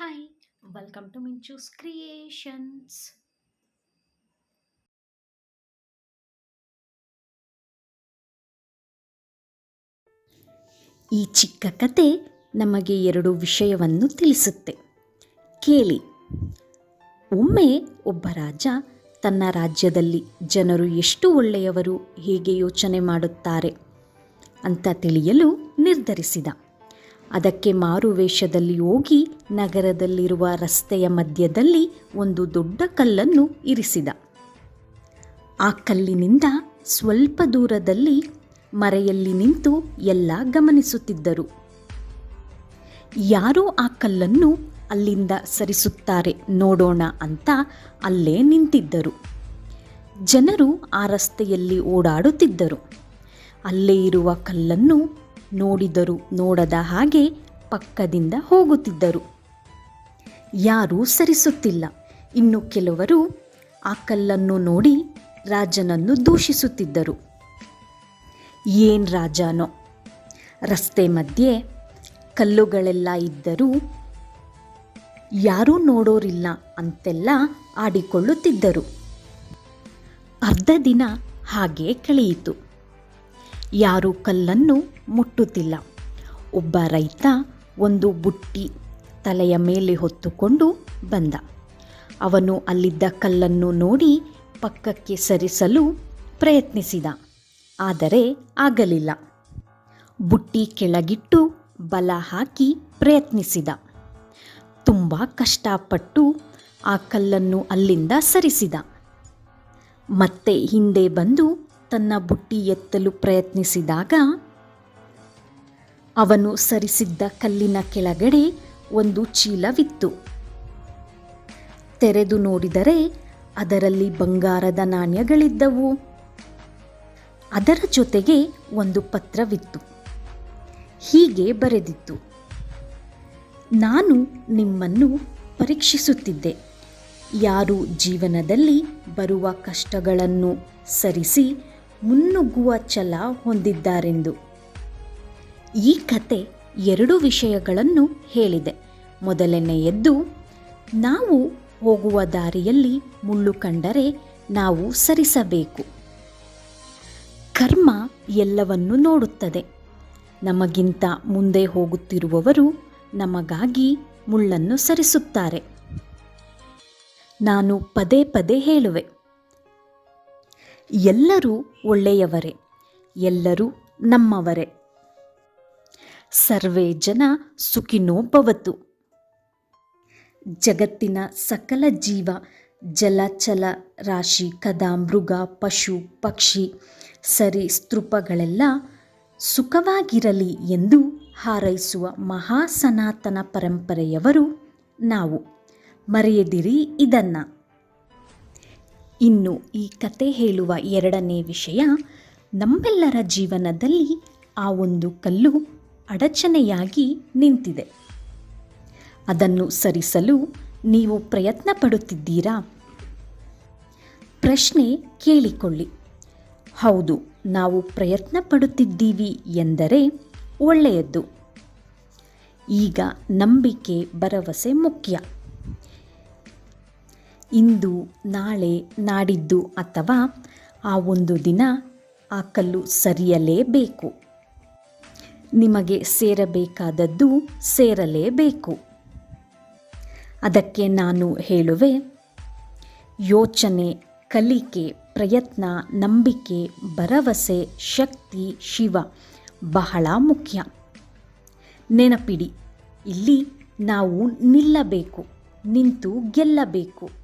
Hi, welcome to Minchu's creations ಈ ಚಿಕ್ಕ ಕತೆ ನಮಗೆ ಎರಡು ವಿಷಯವನ್ನು ತಿಳಿಸುತ್ತೆ. ಕೇಳಿ. ಒಮ್ಮೆ ಒಬ್ಬ ರಾಜ ತನ್ನ ರಾಜ್ಯದಲ್ಲಿ ಜನರು ಎಷ್ಟು ಒಳ್ಳೆಯವರು ಹೇಗೆ ಯೋಚನೆ ಮಾಡುತ್ತಾರೆ ಅಂತ ತಿಳಿಯಲು ನಿರ್ಧರಿಸಿದ. ಅದಕ್ಕೆ ಮಾರುವೇಷದಲ್ಲಿ ಹೋಗಿ ನಗರದಲ್ಲಿರುವ ರಸ್ತೆಯ ಮಧ್ಯದಲ್ಲಿ ಒಂದು ದೊಡ್ಡ ಕಲ್ಲನ್ನು ಇರಿಸಿದ. ಆ ಕಲ್ಲಿನಿಂದ ಸ್ವಲ್ಪ ದೂರದಲ್ಲಿ ಮರೆಯಲ್ಲಿ ನಿಂತು ಎಲ್ಲ ಗಮನಿಸುತ್ತಿದ್ದರು. ಯಾರೋ ಆ ಕಲ್ಲನ್ನು ಅಲ್ಲಿಂದ ಸರಿಸುತ್ತಾರೆ ನೋಡೋಣ ಅಂತ ಅಲ್ಲೇ ನಿಂತಿದ್ದರು. ಜನರು ಆ ರಸ್ತೆಯಲ್ಲಿ ಓಡಾಡುತ್ತಿದ್ದರು. ಅಲ್ಲೇ ಇರುವ ಕಲ್ಲನ್ನು ನೋಡಿದರು ನೋಡದ ಹಾಗೆ ಪಕ್ಕದಿಂದ ಹೋಗುತ್ತಿದ್ದರು. ಯಾರೂ ಸರಿಸುತ್ತಿಲ್ಲ. ಇನ್ನು ಕೆಲವರು ಆ ಕಲ್ಲನ್ನು ನೋಡಿ ರಾಜನನ್ನು ದೂಷಿಸುತ್ತಿದ್ದರು. ಏನು ರಾಜನೋ? ರಸ್ತೆ ಮಧ್ಯೆ ಕಲ್ಲುಗಳೆಲ್ಲ ಇದ್ದರೂ ಯಾರೂ ನೋಡೋರಿಲ್ಲ ಅಂತೆಲ್ಲ ಆಡಿಕೊಳ್ಳುತ್ತಿದ್ದರು. ಅರ್ಧ ದಿನ ಹಾಗೆ ಕಳೆಯಿತು. ಯಾರೂ ಕಲ್ಲನ್ನು ಮುಟ್ಟುತ್ತಿಲ್ಲ. ಒಬ್ಬ ರೈತ ಒಂದು ಬುಟ್ಟಿ ತಲೆಯ ಮೇಲೆ ಹೊತ್ತುಕೊಂಡು ಬಂದ. ಅವನು ಅಲ್ಲಿದ್ದ ಕಲ್ಲನ್ನು ನೋಡಿ ಪಕ್ಕಕ್ಕೆ ಸರಿಸಲು ಪ್ರಯತ್ನಿಸಿದ. ಆದರೆ ಆಗಲಿಲ್ಲ. ಬುಟ್ಟಿ ಕೆಳಗಿಟ್ಟು ಬಲ ಹಾಕಿ ಪ್ರಯತ್ನಿಸಿದ. ತುಂಬ ಕಷ್ಟಪಟ್ಟು ಆ ಕಲ್ಲನ್ನು ಅಲ್ಲಿಂದ ಸರಿಸಿದ. ಮತ್ತೆ ಹಿಂದೆ ಬಂದು ತನ್ನ ಬುಟ್ಟಿ ಎತ್ತಲು ಪ್ರಯತ್ನಿಸಿದಾಗ ಅವನು ಸರಿಸಿದ್ದ ಕಲ್ಲಿನ ಕೆಳಗಡೆ ಒಂದು ಚೀಲವಿತ್ತು. ತೆರೆದು ನೋಡಿದರೆ ಅದರಲ್ಲಿ ಬಂಗಾರದ ನಾಣ್ಯಗಳಿದ್ದವು. ಅದರ ಜೊತೆಗೆ ಒಂದು ಪತ್ರವಿತ್ತು. ಹೀಗೆ ಬರೆದಿತ್ತು. ನಾನು ನಿಮ್ಮನ್ನು ಪರೀಕ್ಷಿಸುತ್ತಿದ್ದೆ. ಯಾರು ಜೀವನದಲ್ಲಿ ಬರುವ ಕಷ್ಟಗಳನ್ನು ಸರಿಸಿ ಮುನ್ನುಗ್ಗುವ ಛಲ ಹೊಂದಿದ್ದಾರೆಂದು. ಈ ಕತೆ ಎರಡು ವಿಷಯಗಳನ್ನು ಹೇಳಿದೆ. ಮೊದಲನೆಯದ್ದು ನಾವು ಹೋಗುವ ದಾರಿಯಲ್ಲಿ ಮುಳ್ಳು ಕಂಡರೆ ನಾವು ಸರಿಸಬೇಕು. ಕರ್ಮ ಎಲ್ಲವನ್ನು ನೋಡುತ್ತದೆ. ನಮಗಿಂತ ಮುಂದೆ ಹೋಗುತ್ತಿರುವವರು ನಮಗಾಗಿ ಮುಳ್ಳನ್ನು ಸರಿಸುತ್ತಾರೆ. ನಾನು ಪದೇ ಪದೇ ಹೇಳುವೆ ಎಲ್ಲರೂ ಒಳ್ಳೆಯವರೇ, ಎಲ್ಲರೂ ನಮ್ಮವರೇ. ಸರ್ವೇ ಜನ ಸುಖಿನೋಭವತು ಜಗತ್ತಿನ ಸಕಲ ಜೀವ ಜಲಚಲ ರಾಶಿ, ಕದ, ಮೃಗ, ಪಶು, ಪಕ್ಷಿ, ಸರಿ, ಸ್ತೃಪಗಳೆಲ್ಲ ಸುಖವಾಗಿರಲಿ ಎಂದು ಹಾರೈಸುವ ಮಹಾ ಸನಾತನ ಪರಂಪರೆಯವರು ನಾವು. ಮರೆಯದಿರಿ ಇದನ್ನ. ಇನ್ನು ಈ ಕತೆ ಹೇಳುವ ಎರಡನೇ ವಿಷಯ, ನಮ್ಮೆಲ್ಲರ ಜೀವನದಲ್ಲಿ ಆ ಒಂದು ಕಲ್ಲು ಅಡಚಣೆಯಾಗಿ ನಿಂತಿದೆ. ಅದನ್ನು ಸರಿಸಲು ನೀವು ಪ್ರಯತ್ನ ಪಡುತ್ತಿದ್ದೀರಾ? ಪ್ರಶ್ನೆ ಕೇಳಿಕೊಳ್ಳಿ. ಹೌದು, ನಾವು ಪ್ರಯತ್ನ ಪಡುತ್ತಿದ್ದೀವಿ ಎಂದರೆ ಒಳ್ಳೆಯದ್ದು ಈಗ ನಂಬಿಕೆ, ಭರವಸೆ ಮುಖ್ಯ. ಇಂದು, ನಾಳೆ ನಾಡಿದ್ದು ಅಥವಾ ಆ ಒಂದು ದಿನ ಆ ಕಲ್ಲು ಸರಿಯಲೇಬೇಕು. ನಿಮಗೆ ಸೇರಬೇಕಾದದ್ದು ಸೇರಲೇಬೇಕು. ಅದಕ್ಕೆ ನಾನು ಹೇಳುವೆ, ಯೋಚನೆ, ಕಲಿಕೆ, ಪ್ರಯತ್ನ, ನಂಬಿಕೆ, ಭರವಸೆ, ಶಕ್ತಿ, ಶಿವ ಬಹಳ ಮುಖ್ಯ. ನೆನಪಿಡಿ, ಇಲ್ಲಿ ನಾವು ನಿಲ್ಲಬೇಕು, ನಿಂತು ಗೆಲ್ಲಬೇಕು.